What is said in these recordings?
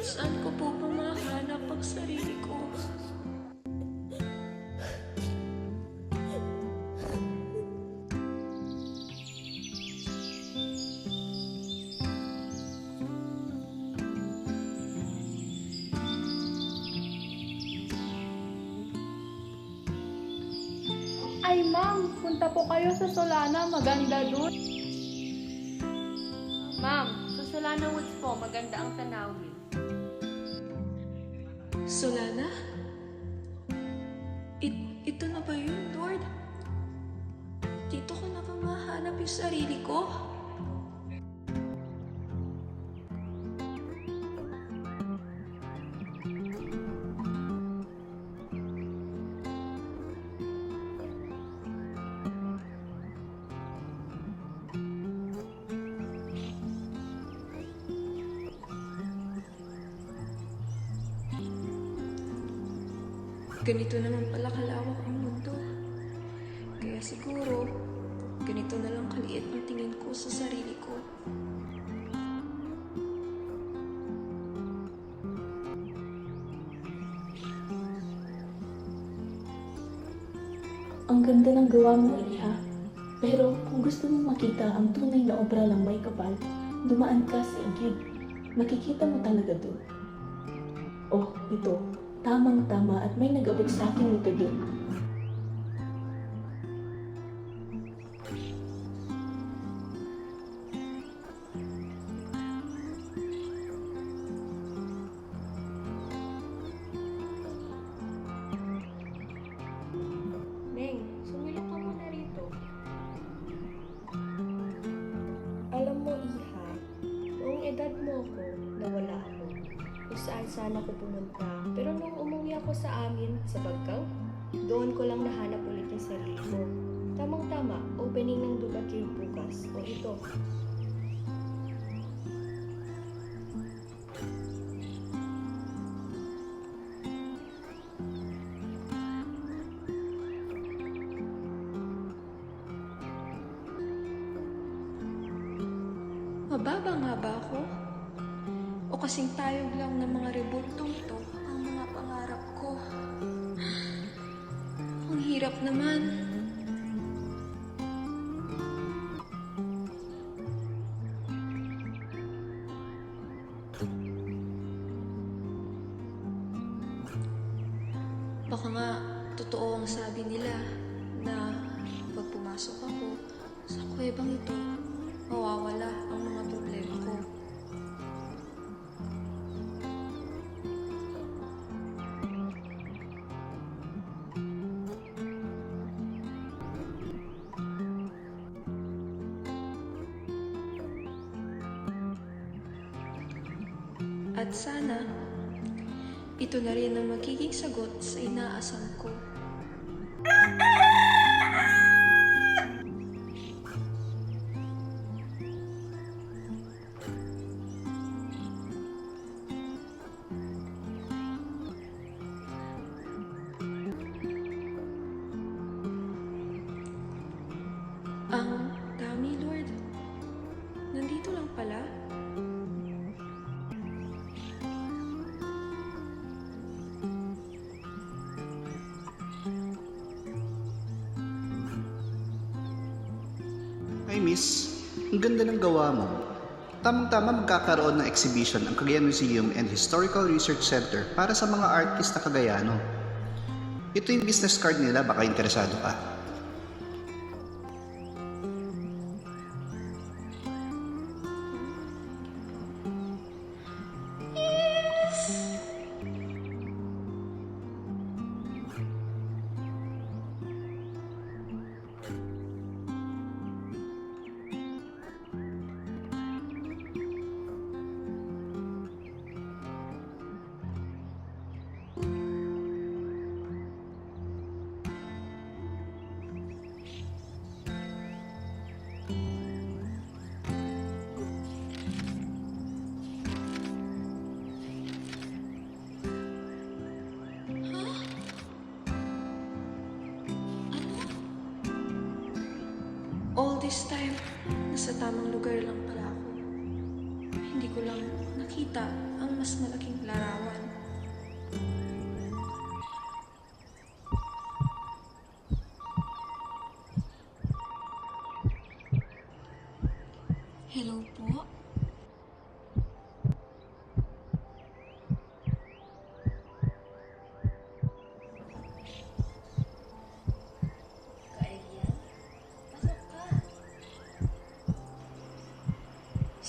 Saan ko po pumahanap ang sarili ko? Ay ma'am, punta po kayo sa Solana, maganda doon. Ma'am, sa Solana Woods po, maganda ang tanawin. Solana? It, ito na ba yun, Lord? Dito ko na ba mahanap yung sarili ko? Ganito naman pala kalawak ang mundo. Kaya siguro, ganito na lang kaliit ang tingin ko sa sarili ko. Ang ganda ng gawa mo, Iha. Pero kung gusto mong makita ang tunay na obra ng may kapal, dumaan ka sa igid. Makikita mo talaga doon. Oh, ito. Tamang-tama at may nagabot sa akin nito doon. Neng, sumilok ka muna rito. Alam mo, Iha, noong edad mo ako, nawala ako. Kung saan sana ako pumunta. Pero nung umuwi ako sa amin, sa Bagkaw, doon ko lang nahanap ulit yung sarili ko. Tamang-tama, opening ng Dubat Cave bukas. O ito, Mababa nga ba ako? Kasing tayog lang ng mga rebultong ito ang mga pangarap ko? Ang hirap naman. Baka nga totoo ang sabi nila na pag pumasok ako sa kuwebang ito, mawawala ang mga problema ko. At sana, ito na rin ang magiging sagot sa inaasam ko. Ay miss, ang ganda ng gawa mo. Tamang-tama magkakaroon ng exhibition ang Cagayan Museum and Historical Research Center para sa mga artist na Cagayano. Ito yung business card nila, baka interesado ka. This time, nasa tamang lugar lang pala ako. Hindi ko lang nakita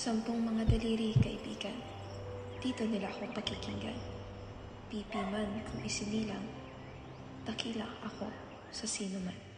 Sampung mga daliri, kaibigan. Dito nila ako pakikinggan. Pipi man kung isinilang, dakila ako sa sino man.